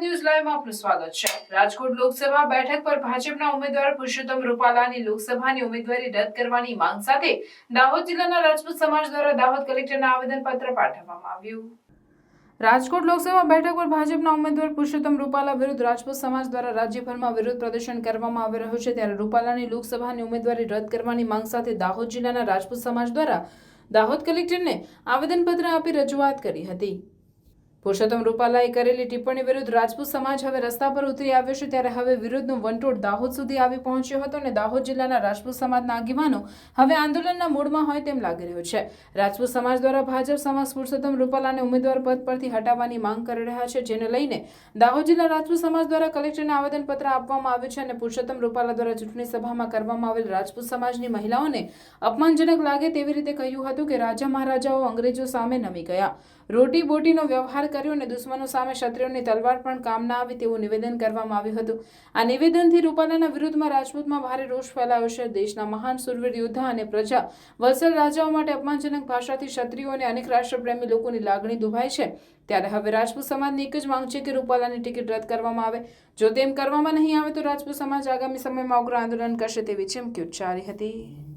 આપનું સ્વાગત છે. રાજકોટ લોકસભા બેઠક પર ભાજપના ઉમેદવાર પુરુષોત્તમ રૂપાલાની લોકસભાની ઉમેદવારી રદ કરવાની માંગ સાથે દાહોદ જિલ્લાના રાજપૂત સમાજ દ્વારા દાહોદ કલેક્ટરને આવેદનપત્ર પાઠવવામાં આવ્યું. રાજકોટ લોકસભા બેઠક પર ભાજપના ઉમેદવાર પુરુષોત્તમ રૂપાલા વિરુદ્ધ રાજપૂત સમાજ દ્વારા રાજ્યભરમાં વિરોધ પ્રદર્શન કરવામાં આવી રહ્યું છે. ત્યારે રૂપાલાની લોકસભાની ઉમેદવારી રદ કરવાની માંગ સાથે દાહોદ જિલ્લાના રાજપૂત સમાજ દ્વારા દાહોદ કલેક્ટરને આવેદનપત્ર આપી રજૂઆત કરી હતી. પુરુષોત્તમ રૂપાલાએ કરેલી ટિપ્પણી વિરુદ્ધ રાજપૂત સમાજ હવે રસ્તા પર ઉતરી આવ્યો છે ત્યારે હવે વિરોધનો વંટોળ દાહોદ સુધી આવી પહોંચ્યો હતો અને દાહોદ જિલ્લાના રાજપૂત સમાજના આગેવાનો હવે આંદોલનના મૂડમાં હોય તેમ લાગી રહ્યું છે. રાજપૂત સમાજ દ્વારા ભાજપ સમાજ પુરુષોત્તમ રૂપાલાને ઉમેદવાર પદ પરથી હટાવવાની માંગ કરી રહ્યા છે, જેને લઈને દાહોદ જિલ્લા રાજપૂત સમાજ દ્વારા કલેક્ટરને આવેદનપત્ર આપવામાં આવ્યું છે અને પુરુષોત્તમ રૂપાલા દ્વારા ચૂંટણી સભામાં કરવામાં આવેલ રાજપૂત સમાજની મહિલાઓને અપમાનજનક લાગે તેવી રીતે કહ્યું હતું કે રાજા મહારાજાઓ અંગ્રેજો સામે નમી ગયા. રોટી બોટીનો વ્યવહાર કર્યો અને દુશ્મનો સામે ક્ષત્રિયોની તલવાર પણ કામ ના આવી તેવું નિવેદન કરવામાં આવ્યું હતું. આ નિવેદનથી રૂપાલાના વિરુદ્ધમાં રાજપૂતમાં ભારે રોષ ફેલાયો છે. દેશના મહાન સુરવીર યોદ્ધા અને પ્રજા વલસાડ રાજાઓ માટે અપમાનજનક ભાષાથી ક્ષત્રિયો અને અનેક રાષ્ટ્રપ્રેમી લોકોની લાગણી દુભાય છે. ત્યારે હવે રાજપૂત સમાજની એક જ માંગ છે કે રૂપાલાની ટિકિટ રદ કરવામાં આવે. જો તેમ કરવામાં નહીં આવે તો રાજપૂત સમાજ આગામી સમયમાં ઉગ્ર આંદોલન કરશે તેવી ચીમકી ઉચ્ચારી હતી.